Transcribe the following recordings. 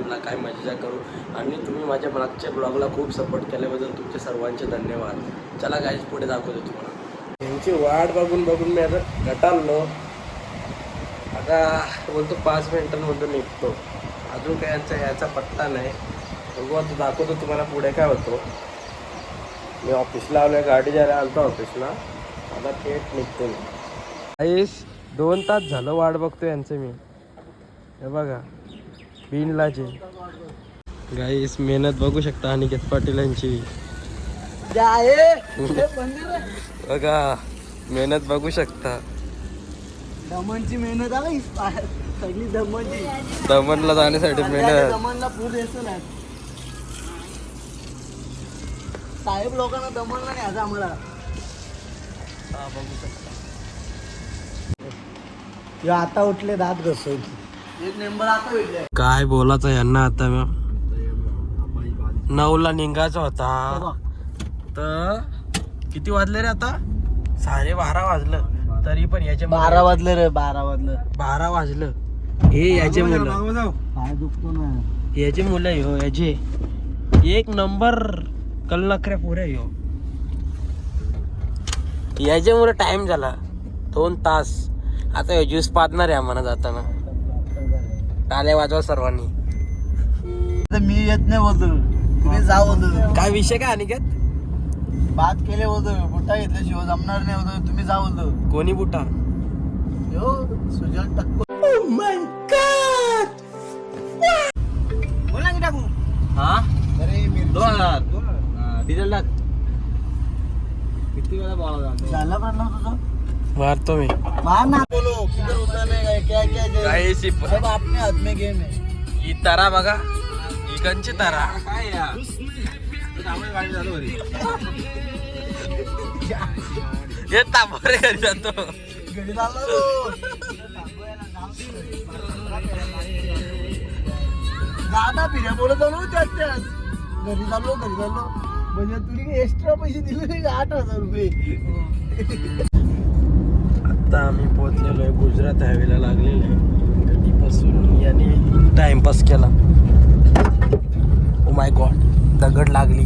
दाखवतो काय मजा करू. आणि तुम्ही माझ्या मागच्या ब्लॉगला खूप सपोर्ट केल्याबद्दल तुमचे सर्वांचे धन्यवाद. चला गाईज पुढे दाखवतो तुम्हाला. यांची वाट बघून बघून मी आता गटारलो आता बोलतो पाच मिनिटांमधून निघतो. अजून काय यांचा याचा पत्ता नाही. बघू आता दाखवतो तुम्हाला पुढे काय होतो. मी ऑफिसला आलो गाडी जायला आलतो ऑफिसला आता थेट निघतो मी. आईस दोन तास झालं वाट बघतो यांचं मी. हे बघा. बिनलाचे गाईस मेहनत बघू शकता अनिकेत पाटील यांची. बघा मेहनत बघू शकता. दमनची मेहनत आहे. सगळी दमनची. दमनला जाण्यासाठी मेहनत. दमनला ना साहेब लोकांना दमनला नाही आता आम्हाला. आता उठले दात घसवती एक नंबर आता भेटले काय बोलायचं यांना आता? नऊला निघायचा होता. तर किती वाजले रे आता? साडे बारा वाजलं. तरी पण याचे बारा वाजले रे बारा वाजलं. बारा वाजलं. हे याचे मुलं. पाय दुखतो ना? याचे मुलं हो याचे. एक नंबर कलनकऱ्या पुऱ्या हो याचे मुलं टाइम झाला. दोन तास. आता हे ज्यूस पाजणार आहे आम्हाला जाताना. टाल्या वाजवा सर्वांनी. आता मी येत नाही बोलतो तुम्ही जा बोलतो काय विषय काय अनिकेत? बात केले बोलतो बुट्टा घेतल्याशिवाय जमणार नाही होतं. तुम्ही जा बोलतो कोणी बुटा? यो सुजल टक्को. बोला की टाकू. हा? अरे दोन हजार. डिझेल टाक. किती वेळा बोला झाला पण तुझं? मारतो मी. मार ना बोलो किधर उतरने गए? क्या क्या क्या? काही सब अपने हाथ में गेम है। ही तारा बघा. इकडची तारा. हे तांबरे घरी जातो. घरी चाललो तो. दादा फिऱ्या बोलत आलो त्याच त्याच घरी चाललो घरी चाललो. म्हणजे तुला एक्स्ट्रा पैसे दिले नाही का? आठ हजार रुपये. आता आम्ही पोहोचलेलो आहे. गुजरात हायवेला लागलेलो आहे. कधीपासून याने टाइमपास केला. ओ माय गॉड दगड लागली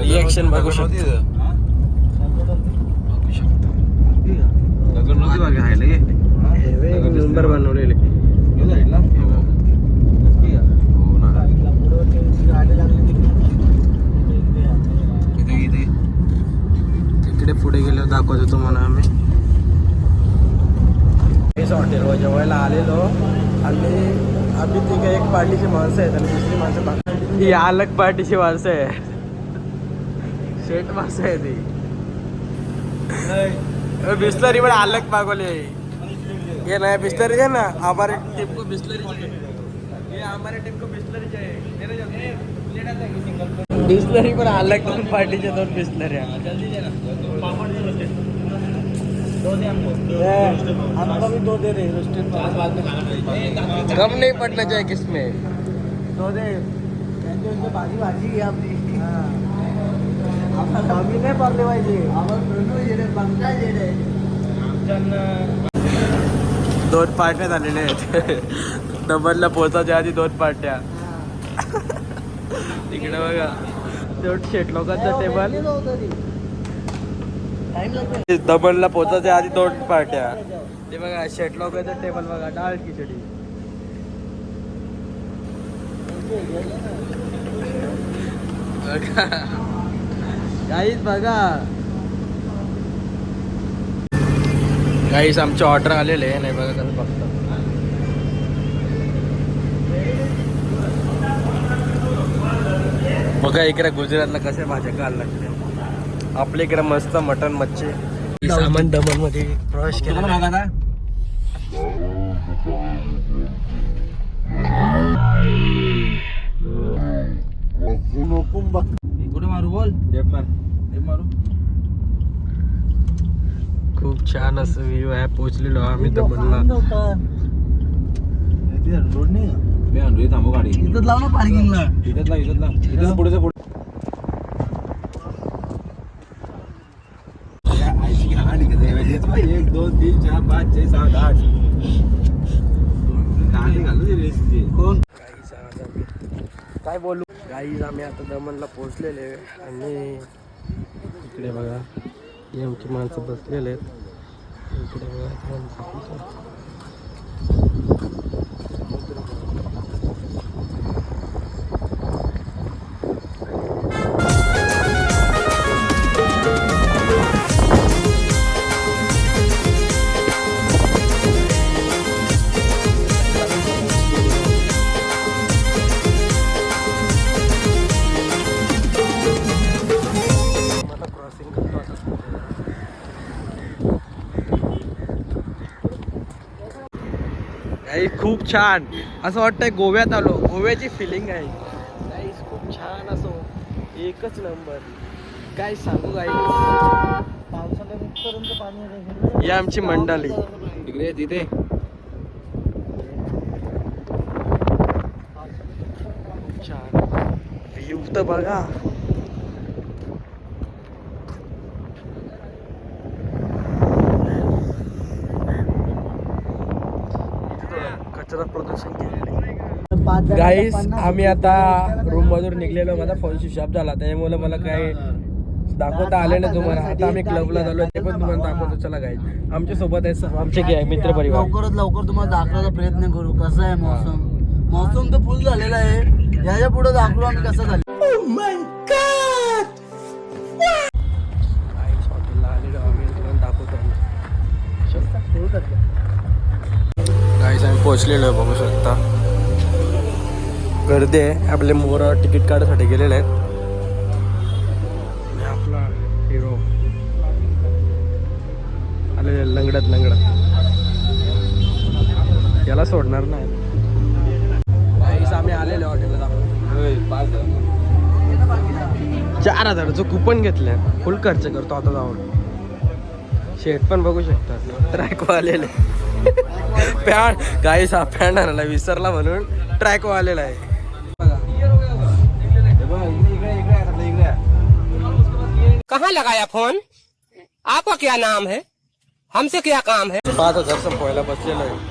रिएक्शन बघू शकतो. बघू शकतो. नंबर बनवलेले गाडी लागली तिकडे पुढे गेलो दाखवतो तुम्हाला आम्ही. हॉटेलवर जेवायला आलेलो. आणि आम्ही ती काही एक पार्टीची माणसं आहेत आणि दुसरी माणसं ही अलग पार्टीची माणसं आहे शेट माणसं आहे ती बिस्लरी पण अलग मागवले ये ना बिस्लरी दे ना हमारे टीम को बिस्लरी ये हमारे टीम को बिस्लरी पण अलग दोन पार्टीचे दोन बिस्लरी हमको भी दो दे रहे रोस्टेड कम नहीं पड़ना चाहिए किसमें? दो दे भाजी भाजी आहे आपली कमी नाही पडले पाहिजे येणे दोन पार्ट्या झालेल्या आहेत. डबलला पोहोचायच्या आधी दोन पार्ट्या. तिकडे बघा. शेट लोकांचा टेबल टाइम लागतो दमणला पोहोचायच्या आधी दोन पार्ट्या. ते बघा शेट लोकांचा टेबल बघा डाळ खिचडी. काहीच बघा. काहीच आमचे ऑर्डर आलेले नाही बघा कसं बघतो बघा इकडे गुजरातला कशा भाज्या काल लागते आपल्या इकडे मस्त मटन मच्छी. सामान दमनमध्ये प्रवेश केला कुठे मारू बोल? मारू. खूप छान असं व्ह्यू आहे. पोचलेलो आम्ही दमनला. रोड नाही मी आणतोय थांबू गाडी. इथं लाव ना पार्किंगला इथंच लाव इथंच लाव. इथंच पुढे पुढे एक दोन तीन चार पाच छे सात आठ गाणी घालू दे रेसची कोण? गाईज काय बोलू? गाईज आम्ही आता दमणला पोहोचलेले आहे आणि इकडे बघा हे माणसं बसलेले आहेत. इकडे बघा छान. असं वाटतंय गोव्यात आलो. गोव्याची फिलिंग आहे. गाईस खूप छान असो. एकच नंबर काय सांगू गाई पावसाळ्यात इथपर्यंत पाणी येतं. ही आमची मंडळी. तिकडे तिथे. छान. तर बघा. कचरा प्रदूषण केलेले गाईस आम्ही आता रूम मधून निघलेलो माझा फोन स्विच ऑफ झाला. त्यामुळे मला काही दाखवता आले नाही तुम्हाला. आता आम्ही क्लबला झालो ते पण तुम्हाला दाखवतो. चला गाईज आमच्यासोबत आहे सर्व आमचे मित्र परिवार लवकरात लवकर तुम्हाला दाखवायचा प्रयत्न करू. कसं आहे मौसम? मौसम तर फुल झालेला आहे. याच्यापुढे दाखवू आम्ही कसं झालं. गाईज पोहोचलेलो आहे बघू शकता. गर्दी आहे. आपले मोर तिकीट काढायसाठी गेलेले आहेत. आपला हिरो आलेले लंगडत लंगडत याला सोडणार नाही. आम्ही आलेले हॉटेलला चार हजाराचं कुपन घेतलं फुल खर्च करतो आता जाऊन. शेट पण बघू शकतात ट्रॅक आलेले पॅन्ट काही सा पॅन्ट आणायला विसरला म्हणून ट्रॅक आलेला आहे. कहाँ लगाया फोन आपका क्या नाम है? हमसे क्या काम है? पाच हजार संपवायला बसलेलो आहे.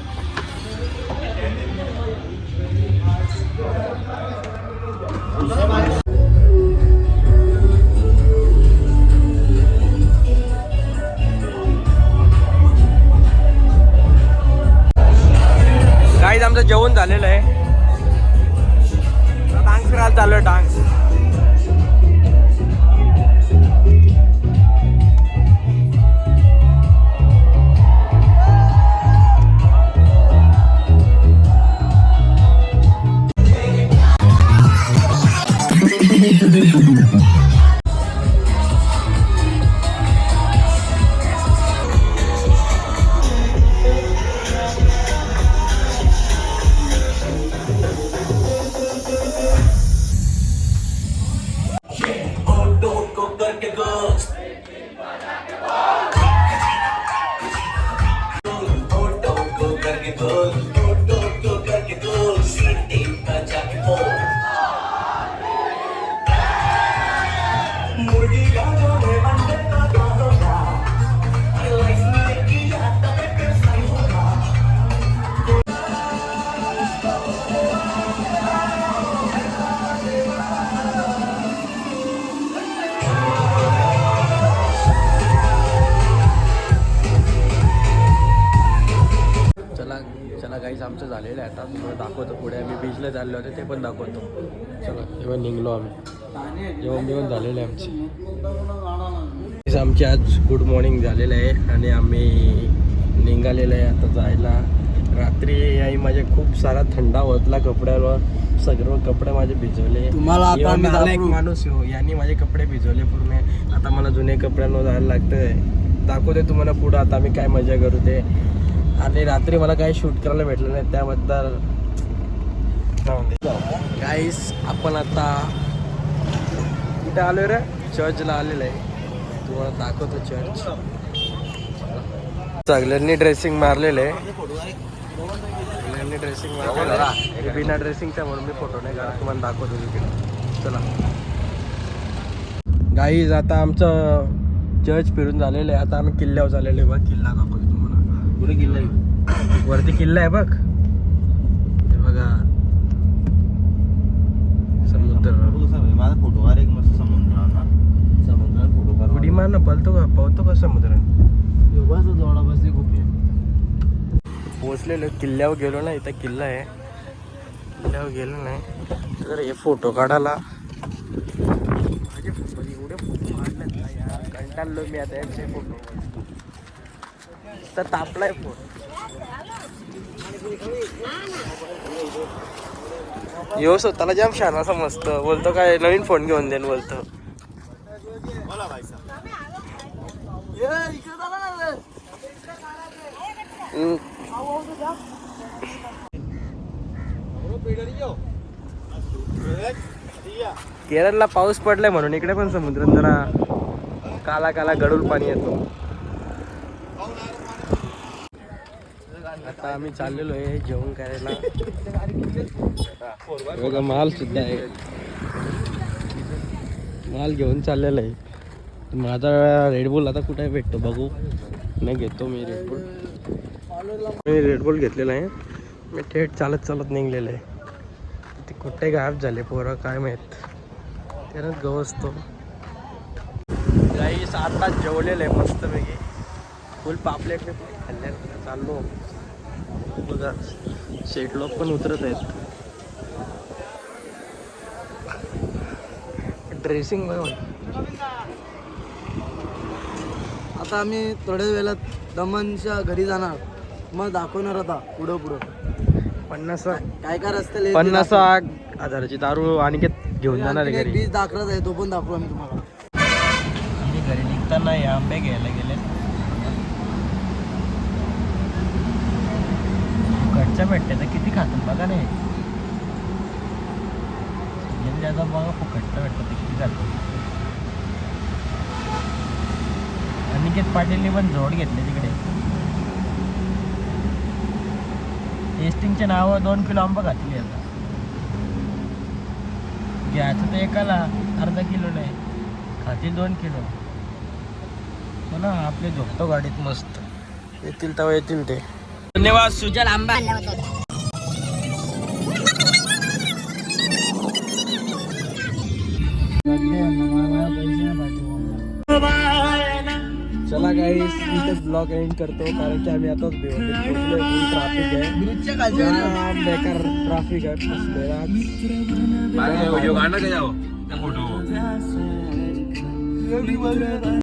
चला झालेलं आहे आता तुम्हाला दाखवतो पुढे. आम्ही बीचला चाललो होते ते पण दाखवतो. चला. जेव्हा निघलो आम्ही. जेवण बिवण झालेलं आहे आमचे. आमची आज गुड मॉर्निंग झालेलं आहे आणि आम्ही निघालेलं आहे आता जायला. रात्री आई माझ्या खूप सारा थंडा होतला कपड्यांवर. सर्व कपडे माझे भिजवले. तुम्हाला एक. माणूस हो यांनी माझे कपडे भिजवले पूर्ण. आता मला जुने कपड्यांवर जायला लागतंय. दाखवते तुम्हाला पुढं. आता आम्ही काय मजा करू ते. आणि रात्री मला काही शूट करायला भेटलं नाही त्याबद्दल काहीच आपण आता कुठे आलोय रे चर्चला आलेलं आहे. तुम्हाला दाखवतो चर्च सगळ्यांनी ड्रेसिंग मारलेलं आहे. सगळ्यांनी ड्रेसिंग मारलेलं बिना ड्रेसिंगचा म्हणून मी फोटो नाही काढत तुम्हाला दाखवतो तिकडे. चला. गाईज आता आमचं चर्च फिरून झालेलं आहे. आता आम्ही किल्ल्यावर झालेलो आहे बघ किल्ला दाखवतो. तुम्हाला कुठे गेलाय वरती किल्ला आहे बघ. हे बघा. समुद्र. माझा फोटो काढ एक मस्त समुद्र समुद्रात फोटो काढ उडी मार ना पळतो का? पळतो का समुद्र? योगाचा जोडा बसली खूप. पोचलेलो किल्ल्यावर गेलो ना इथं किल्ला आहे. किल्ल्यावर गेलो नाही. तर हे फोटो काढायला. माझे फोटो एवढे फोटो यार. कंटाळलो मी आता यांचे फोटो. तर तापलाय फोन. यो स्वतःला जाम शाना समजतं. बोलतो काय नवीन फोन घेऊन देईन बोलतो. केरळला पाऊस पडलाय म्हणून इकडे पण समुद्रात जरा काला काला गडूळ पाणी येतो. आता आम्ही चाललेलो आहे जेवण करायला. बघा माल सुद्धा आहे. माल घेऊन चाललेला आहे. माझा रेडबुल आता कुठे भेटतो बघू. नाही घेतो मी रेडबुल मी रेडबुल घेतलेला आहे. मी थेट चालत चालत निघलेलं आहे. ते कुठे गायब झाले पोरं काय माहीत. त्यानंच गवसतो काही आता जेवलेलं आहे मस्तपैकी. फुल पापलेट खाल्ल्या चाललो. बघा शेट लोक पण उतरत आहेत. ड्रेसिंग बघा. आता आम्ही थोड्या वेळात दमनच्या घरी जाणार. मग दाखवणार आता पुढं पुढं. पन्नास काय काय रस्ते पन्नास. हजाराची दारू अनिकेत घेऊन जाणार आहे बीज दाखवत आहे तो पण दाखवू आम्ही तुम्हाला. आम्ही घरी निघताना हे आंबे घ्यायला गेले घरच्या भेटते तर किती खातात बघा नाही गेले आता बघा फुकटचं भेटतं ते किती खातात अनिकेत पाटीलने पण जोड घेतले तिकडे. टेस्टिंगचे नावं दोन किलो आंबा घातली आता घ्यायचं तर एकाला अर्धा किलो नाही खातील दोन किलो. हो ना आपले झोपतो गाडीत मस्त. येतील तेव्हा येतील ते. धन्यवाद सुजल आंबा. चला काही इथेच ब्लॉग एंड करतो कारण की आम्ही आताच ट्रॅफिक आहे बेकार ट्रॅफिक आहे फोटो